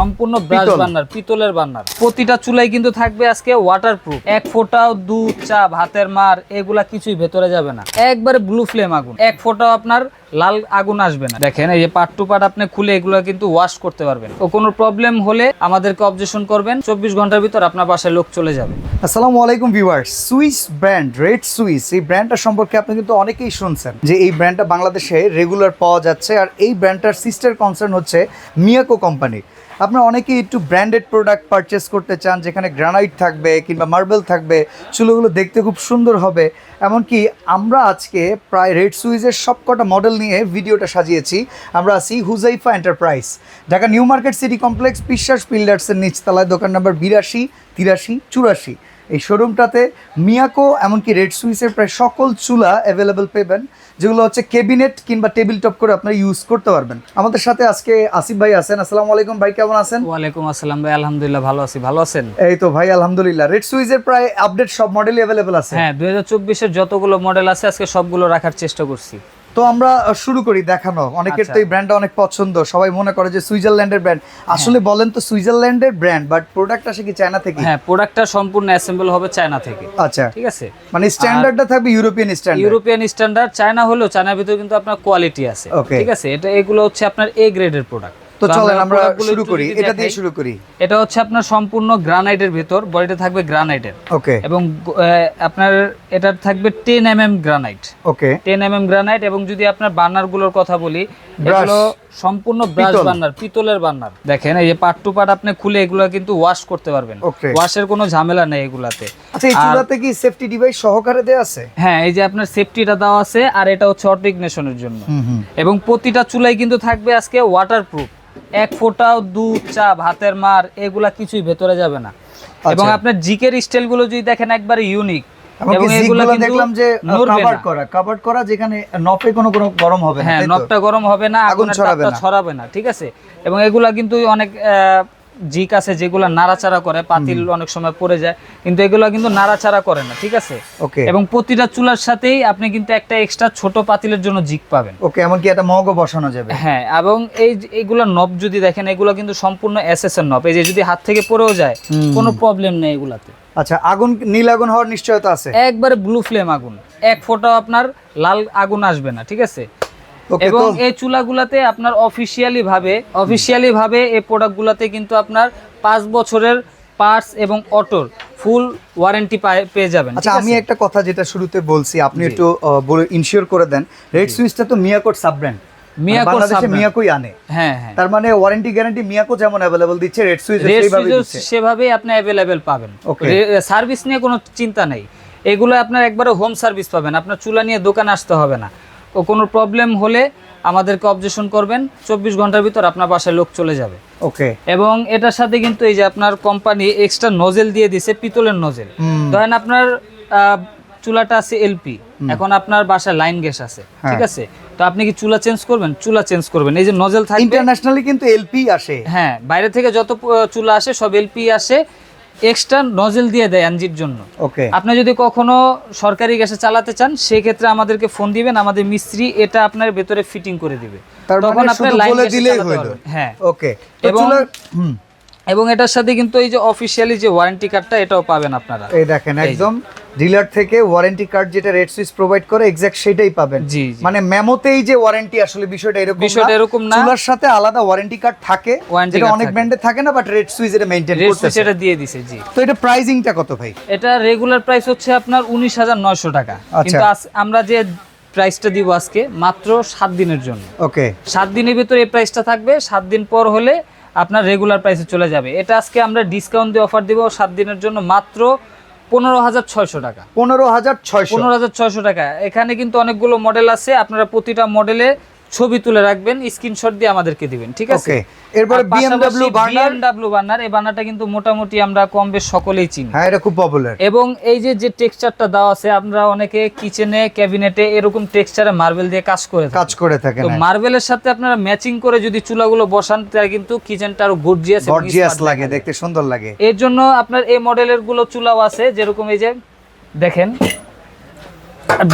সম্পূর্ণ brush. Burner পিতলের burner. প্রতিটা চুলাই কিন্তু থাকবে আজকে ওয়াটারপ্রুফ এক ফোঁটাও দুধ চা ভাতের মার এগুলা কিছুই ভেতরে যাবে না। একবারে ব্লু ফ্লেম আগুন। এক ফোঁটাও আপনার লাল আগুন আসবে না। দেখেন এই যে পার্ট টু পার্ট আপনি খুলে এগুলো কিন্তু ওয়াশ করতে পারবেন। ও কোনো প্রবলেম হলে আমাদেরকে অবজেকশন করবেন। চব্বিশ ঘণ্টার ভিতর আপনার বাসায় লোক চলে যাবে। আসসালামু আলাইকুম viewers Swiss brand red Swiss এই ব্র্যান্ডটা সম্পর্কে আপনি কিন্তু অনেকেই শুনছেন যে এই ব্র্যান্ডটা বাংলাদেশে রেগুলার পাওয়া যাচ্ছে। আর এই ব্র্যান্ডটার সিস্টার কনসার্ন হচ্ছে মিয়াকো কোম্পানি আপনারা অনেকেই একটু ব্র্যান্ডেড প্রোডাক্ট পারচেস করতে চান, যেখানে গ্রানাইট থাকবে কিংবা মার্বেল থাকবে, চুলোগুলো দেখতে খুব সুন্দর হবে। এমনকি আমরা আজকে প্রায় রেড সুইজের সবকটা মডেল নিয়ে ভিডিওটা সাজিয়েছি। আমরা আছি Huzaifa enterprise Dhaka new market city complex Biswas বিল্ডার্সের নিচতলায়, দোকান নম্বর বিরাশি, তিরাশি, চুরাশি। এই শোরুমটাতে মিয়াকো এমনকি রেড সুইসের প্রায় সকল চুলা অ্যাভেলেবেল পেবেন যেগুলো হচ্ছে কেবিনেট কিংবা টেবিল টপ করে আপনারা ইউজ করতে পারবেন। আমাদের সাথে আজকে আসিফ ভাই আছেন। আসসালামু আলাইকুম ভাই কেমন আছেন? ওয়ালাইকুম আসসালাম ভাই আলহামদুলিল্লাহ ভালো আছি। ভালো আছেন? এই তো ভাই আলহামদুলিল্লাহ। রেড সুইজের প্রায় আপডেট সব মডেলই অ্যাভেলেবেল আছে। হ্যাঁ দুই হাজার চব্বিশের যতগুলো মডেল আছে আজকে সবগুলো রাখার চেষ্টা করছি। তো আমরা শুরু করি দেখানো। অনেকের তো আচ্ছা। এই ব্র্যান্ডটা অনেক পছন্দ। সবাই মনে করে যে সুইজারল্যান্ডের ব্র্যান্ড আসলে বলেন তো সুইজারল্যান্ডের ব্র্যান্ড বাট প্রোডাক্ট আসে কি চায়না থেকে? হ্যাঁ প্রোডাক্টটা সম্পূর্ণ অ্যাসেম্বল হবে চায়না থেকে। আচ্ছা। ঠিক আছে? মানে স্ট্যান্ডার্ডটা থাকবে European standard European standard China হলেও চায়নার ভিতরে কিন্তু আপনার কোয়ালিটি আছে. ঠিক আছে? এটা এগুলো হচ্ছে আপনার এ গ্রেডের প্রোডাক্ট তো চলেন আমরা শুরু করি। এটা দিয়ে শুরু করি। এটা হচ্ছে আপনার সম্পূর্ণ গ্রানাইটের ভিতর বডিটা থাকবে গ্রানাইটের। ওকে। এবং আপনার এটা থাকবে ten M M granite. Okay. Ten M M granite এবং যদি আপনার বার্নারগুলোর কথা বলি এগুলো সম্পূর্ণ ব্রাশ বার্নার পিতলের বার্নার। দেখেন এই যে টু পার্ট আপনি খুলে এগুলো কিন্তু ওয়াশ করতে পারবেন. ওয়াশের কোনো ঝামেলা নেই এগুলাতে। আচ্ছা এই চুলাতে কি সেফটি ডিভাইস সহকারে দেয়া আছে? হ্যাঁ এই যে আপনার সেফটিটা দেওয়া আছে আর এটা হচ্ছে অটো ইগনিশনের জন্য। এবং প্রতিটা চুলাই কিন্তু থাকবে আজকে ওয়াটারপ্রুফ এক ফোঁটাও দুধ চা ভাতের মার এগুলা কিছুই ভেতরে যাবে না এবং আচ্ছা। আপনার জিকের স্টাইলগুলো যদি দেখেন একবারে ইউনিক এবং এগুলো কিন্তু দেখলাম যে কভার করা কভার করা যেখানে নপে কোনো কোনো গরম হবে না হ্যাঁ গরম হবে না আগুন ছড়াবে না। ছড়াবে না ঠিক আছে এবং এগুলা কিন্তু অনেক আহ, জিক আছে যেগুলো নাড়াচাড়া করে পাতিল অনেক সময় পড়ে যায় কিন্তু এগুলো কিন্তু নাড়াচাড়া করে না ঠিক আছে? ওকে। এবং প্রতিটা চুলার সাথেই আপনি কিন্তু একটা এক্সট্রা ছোট পাতিলের জন্য জিক পাবেন। ওকে এমনকি একটা মগও বসানো যাবে। হ্যাঁ এবং এই এইগুলো নব যদি দেখেন এগুলো কিন্তু সম্পূর্ণ এসএস এর নব। এই যে যদি হাত থেকে পড়েও যায় কোনো প্রবলেম নেই এগুলাতে। আচ্ছা আগুন নীল আগুন হওয়ার নিশ্চয়তা আছে? একবারে ব্লু ফ্লেম আগুন। এক ফোঁটাও আপনার লাল আগুন আসবে না ঠিক আছে? এবং এই চুলাগুলাতে আপনার অফিসিয়ালি ভাবে অফিসিয়ালি ভাবে এই প্রোডাক্টগুলোতে কিন্তু আপনার পাঁচ বছরের পার্টস এবং অটোর ফুল ওয়ারেন্টি পেয়ে যাবেন আচ্ছা আমি একটা কথা যেটা শুরুতে বলছি আপনি একটু ইনশিওর করে দেন। রেড সুইচটা তো মিয়াকোর সাব ব্র্যান্ড বাংলাদেশে মিয়াকোই আনে। হ্যাঁ হ্যাঁ। তার মানে ওয়ারেন্টি গ্যারান্টি মিয়াকো যেমন অ্যাভেলেবল দিচ্ছে রেড সুইচ রেড সেইভাবে সুইচও সেভাবেই আপনি অ্যাভেলেবেল পাবেন। Okay. সার্ভিস নিয়ে কোনো চিন্তা নেই। এগুলো আপনার একবারে হোম সার্ভিস পাবেন। আপনার চুলা নিয়ে দোকানে আসতে হবে না। ও কোনো প্রবলেম হলে আমাদেরকে অবজেকশন করবেন। চব্বিশ ঘণ্টার ভিতর আপনার বাসায় লোক চলে যাবে। ওকে। এবং এটার সাথে কিন্তু এই যে আপনার কোম্পানি এক্সট্রা নজেল দিয়ে দিছে পিতলের নজেল। ধরেন আপনার চুলাটা আছে এলপি এখন আপনার বাসায় লাইন গ্যাস আছে। হ্যাঁ। ঠিক আছে? তো আপনি কি চুলা চেঞ্জ করবেন? চুলা চেঞ্জ করবেন। এই যে নজেল থাকবে ইন্টারন্যাশনালি কিন্তু এলপি আসে। হ্যাঁ বাইরে থেকে যত চুলা আসে সব এলপি আসে। এক্সট্রা নজেল দিয়ে দেয় এনজির জন্য। ওকে আপনি যদি কখনো সরকারি গ্যাসে চালাতে চান সেই ক্ষেত্রে আমাদেরকে ফোন দিবেন আমাদের মিস্ত্রি এটা আপনার ভেতরে ফিটিং করে দিবে। তখন আপনার আপনি লাইন দিলেই হ্যাঁ ওকে এবং- এবং এটার সাথে কিন্তু এই যে অফিসিয়ালি যে ওয়ারেন্টি কার্ডটা এটাও পাবেন আপনারা। এই দেখেন একদম ডিলার থেকে ওয়ারেন্টি কার্ড যেটা রেড সুইচ প্রোভাইড করে এক্সাক্ট সেটাই পাবেন। জি। মানে মেমোতেই যে ওয়ারেন্টি আসলে বিষয়টা এরকম বিষয়টা এরকম না। চুলার সাথে আলাদা ওয়ারেন্টি কার্ড থাকে যেটা অনেক ব্র্যান্ডে থাকে না বাট রেড সুইচ এটা মেইনটেইন সুইচ এটা দিয়ে দিছে জি। তো এটা প্রাইসিংটা কত ভাই? এটা রেগুলার প্রাইস হচ্ছে আপনার উনিশ হাজার নয়শো টাকা। আচ্ছা। কিন্তু আমরা যে প্রাইসটা দিব আজকে মাত্র সাত দিনের জন্য। ওকে সাত দিনের ভিতরে এই প্রাইসটা থাকবে সাত দিন পর হলে আপনার রেগুলার প্রাইসে চলে যাবে। এটা আজকে আমরা ডিসকাউন্ট দিয়ে অফার দিব সাত দিনের জন্য মাত্র পনেরো হাজার ছয়শো টাকা। পনেরো হাজার ছয়শো। পনেরো হাজার ছয়শো টাকা। এখানে কিন্তু অনেকগুলো মডেল আছে। আপনারা প্রতিটা মডেলে ছবি তুলে রাখবেন স্ক্রিনশট দিয়ে আমাদেরকে দিবেন ঠিক আছে? এরপরে বিএমডব্লিউ বার্নার বিএমডব্লিউ বার্নার এই বার্নারটা কিন্তু মোটামুটি আমরা কম বেশ সকলেই চিনি। হ্যাঁ এটা খুব পপুলার এবং এই যে যে টেক্সচারটা দেওয়া আছে আমরা অনেকে কিচেনে ক্যাবিনেটে এরকম টেক্সচারে মার্বেল দিয়ে কাজ করে কাজ করে থাকেন তো মার্বেলের সাথে আপনারা ম্যাচিং করে যদি চুলাগুলো বসান তাহলে কিন্তু কিচেনটা আরও গর্জিয়াস গর্জিয়াস লাগে দেখতে সুন্দর লাগে। এর জন্য আপনার এই মডেলেরগুলো চুলাও আছে যেরকম এই যে দেখেন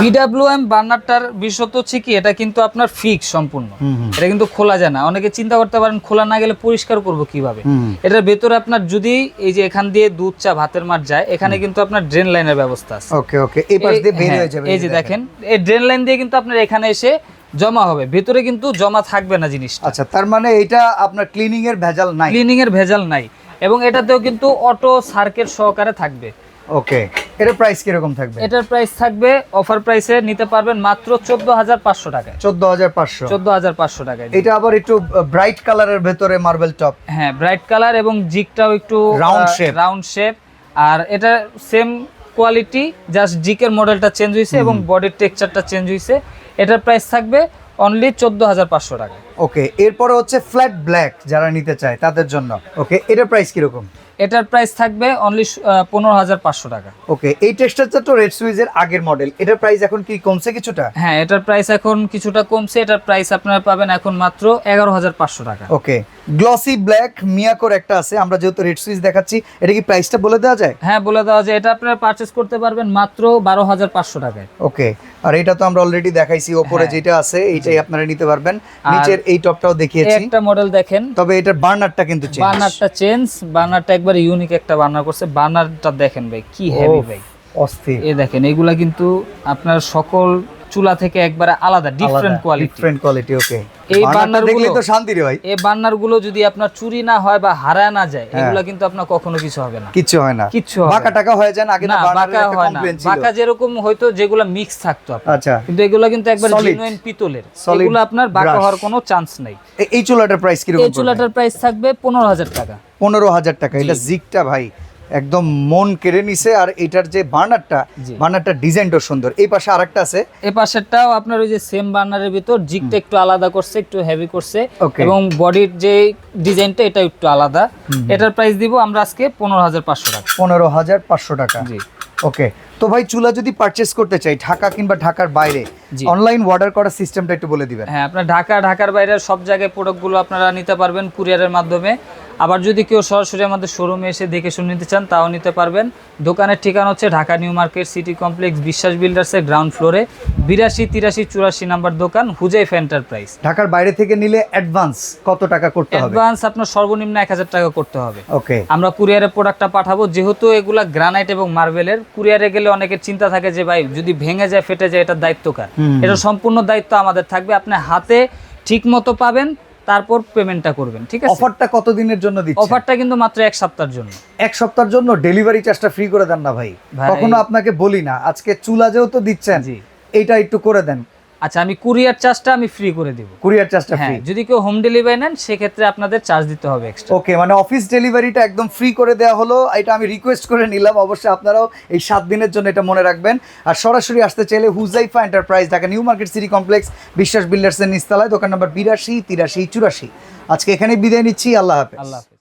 বিডাব্লিউএম বার্নারটার বিশেষত হচ্ছে কি এটা কিন্তু আপনার ফিক্স সম্পূর্ণ। এটা কিন্তু খোলা যায় না। অনেকে চিন্তা করতে পারেন খোলা না গেলে পরিষ্কার করব কীভাবে? এটার ভেতরে আপনার যদি এই যে এখান দিয়ে দুধ চা ভাতের মাঠ যায় এখানে কিন্তু আপনার ড্রেন লাইনের ব্যবস্থা আছে। ওকে ওকে। এই পাশ দিয়ে বের হ্যাঁ, হয়ে যাবে এই যে দেখেন এই ড্রেন লাইন দিয়ে কিন্তু আপনার এখানে এসে জমা হবে। ভেতরে কিন্তু জমা থাকবে না জিনিসটা। আচ্ছা তার মানে এটা আপনার ক্লিনিং এর ভেজাল নাই। ক্লিনিং এর ভেজাল নাই। এবং এটাতেও কিন্তু অটো সার্কেট সহকারে থাকবে। ওকে। এর প্রাইস কীরকম থাকবে? এটার প্রাইস থাকবে অফার প্রাইসে নিতে পারবেন মাত্র চোদ্দ হাজার পাঁচশো টাকায়। চোদ্দ হাজার পাঁচশো। চোদ্দ হাজার পাঁচশো টাকায় এটা আবার একটু ব্রাইট কালারের ভেতরে মার্বেল টপ হ্যাঁ ব্রাইট কালার এবং জিকটাও একটু Round shape. রাউন্ড শেপ আর এটা সেম কোয়ালিটি জাস্ট জিকের মডেলটা চেঞ্জ হয়েছে এবং বডির টেক্সচারটা চেঞ্জ হয়েছে এটার প্রাইস থাকবে অনলি চোদ্দ হাজার পাঁচশো টাকা ওকে এরপরে হচ্ছে ফ্ল্যাট ব্ল্যাক যারা নিতে চায় তাদের জন্য। ওকে এটার প্রাইস কীরকম? এটার প্রাইস থাকবে অনলি পনেরো হাজার পাঁচশো টাকা। ওকে এই টেক্সচারটা তো রেড সুইজের আগের মডেল এটার প্রাইস এখন কি কমছে কিছুটা? হ্যাঁ এটার প্রাইস এখন কিছুটা কমছে। এটার প্রাইস আপনারা পাবেন এখন মাত্র এগারো হাজার পাঁচশো টাকা। ওকে গ্লসি ব্ল্যাক মিয়াকোর একটা আছে আমরা যেহেতু রেড সুইচ দেখাচ্ছি এটা কি প্রাইসটা বলে দেওয়া যায়? হ্যাঁ বলে দেওয়া যায়। এটা আপনারা পারচেস করতে পারবেন মাত্র বারো হাজার পাঁচশো টাকায়। ওকে আর এটা তো আমরা অলরেডি দেখাইছি ওপরে হ্যাঁ। যেটা আছে এইটাই আপনারা নিতে পারবেন। নিচের এই টপটাও দেখিয়েছি। একটা মডেল দেখেন। তবে এটার বার্নারটা কিন্তু চেঞ্জ বার্নারটা চেঞ্জ বার্নারটা একবার ইউনিক একটা বার্নার করছে। বার্নারটা দেখেন ভাই কি হেভি ভাই। অস্থির। এই দেখেন এগুলা কিন্তু আপনার সকল চুলা থেকে একবারে আলাদা different quality different quality okay এই বার্নারগুলো- দেখলেই তো শান্তি রে ভাই। এই বার্নারগুলো যদি আপনার চুরি না হয় বা হারায় না যায় হ্যাঁ। এগুলা কিন্তু আপনার কখনো কিছু হবে না। কিচ্ছু হয় না। হবে বাঁকা টাকা হয়ে যায় না আগে না বাঁকা হয় না। বাঁকা যেরকম হয়তো যেগুলো মিক্স থাকতো আচ্ছা। কিন্তু এগুলো কিন্তু একবার জেনুইন পিতলের। এগুলো আপনার বাঁকা হওয়ার কোনো চান্স নাই। এই চুলাটার প্রাইস কীরকম এই চুলাটার প্রাইস থাকবে পনেরো হাজার টাকা। পনেরো হাজার টাকা। এটা জি। জিগটা ভাই। একদম মন কেড়ে নিছে আর এটার যে বার্নারটা। বার্নারটা ডিজাইনটাও সুন্দর। এই পাশে আরেকটা আছে? এ পাশেরটাও আপনার ওই যে সেম বার্নারের ভিতর জিগটা একটু আলাদা করছে একটু হেভি করছে এবং বডির যে ডিজাইনটা এটা একটু আলাদা। এটার প্রাইস দিব আমরা আজকে পনেরো হাজার পাঁচশো টাকা। পনেরো হাজার পাঁচশো টাকা। জি। ওকে তো ভাই চুলা যদি পারচেস করতে চাই ঢাকা কিংবা ঢাকার বাইরে অনলাইন অর্ডার করার সিস্টেমটা একটু বলে দিবেন। হ্যাঁ আপনার ঢাকা ঢাকার বাইরে সব জায়গায় প্রোডাক্টগুলো আপনারা নিতে পারবেন কুরিয়ারের মাধ্যমে। আবার যদি কেউ সরাসরি আমাদের শোরুমে এসে দেখে শুনে নিতে চান তাও নিতে পারবেন। দোকানের ঠিকানা হচ্ছে Dhaka new market city complex Biswas বিল্ডার্সের ground ফ্লোরে বিরাশি তিরাশি চুরাশি নাম্বার দোকান হুজাইফ এন্টারপ্রাইজ ঢাকার বাইরে থেকে নিলে অ্যাডভান্স কত টাকা করতে হবে? অ্যাডভান্স আপনার সর্বনিম্ন এক হাজার টাকা করতে হবে। ওকে আমরা কুরিয়ারে প্রোডাক্টটা পাঠাবো। যেহেতু এগুলা গ্রানাইট এবং মার্বেলের কুরিয়ারে গেলে অনেকের চিন্তা থাকে যে ভাই যদি ভেঙে যায় ফেটে যায় এটার দায়িত্ব কার? এটা সম্পূর্ণ দায়িত্ব আমাদের থাকবে। আপনি হাতে ঠিক মতো পাবেন তারপর পেমেন্টটা করবেন ঠিক আছে? অফারটা কতদিনের জন্য দিচ্ছেন? অফারটা কিন্তু মাত্র এক সপ্তাহের জন্য। এক সপ্তাহের জন্য ডেলিভারি চার্জটা ফ্রি করে দেন না ভাই। কখনো আপনাকে বলি না আজকে চুলা যেও তো দিচ্ছেন জি। এইটা একটু করে দেন। আচ্ছা আমি কুরিয়ার চার্জটা আমি ফ্রি করে দেব। কুরিয়ার চার্জটা হ্যাঁ ফ্রি যদি কেউ হোম ডেলিভারি নেন সেক্ষেত্রে আপনাদের চার্জ দিতে হবে এক্সট্রা ওকে মানে অফিস ডেলিভারিটা একদম ফ্রি করে দেওয়া হলো। এটা আমি রিকোয়েস্ট করে নিলাম। অবশ্যই আপনারাও এই সাত দিনের জন্য এটা মনে রাখবেন। আর সরাসরি আসতে চাইলে Huzaifa enterprise Dhaka new market city complex Biswas বিল্ডার্সের নিস্তালায় দোকান নাম্বার বিরাশি তিরাশি চুরাশি। আজকে এখানে বিদায় নিচ্ছি। আল্লাহ হাফেজ। আল্লাহ হাফেজ।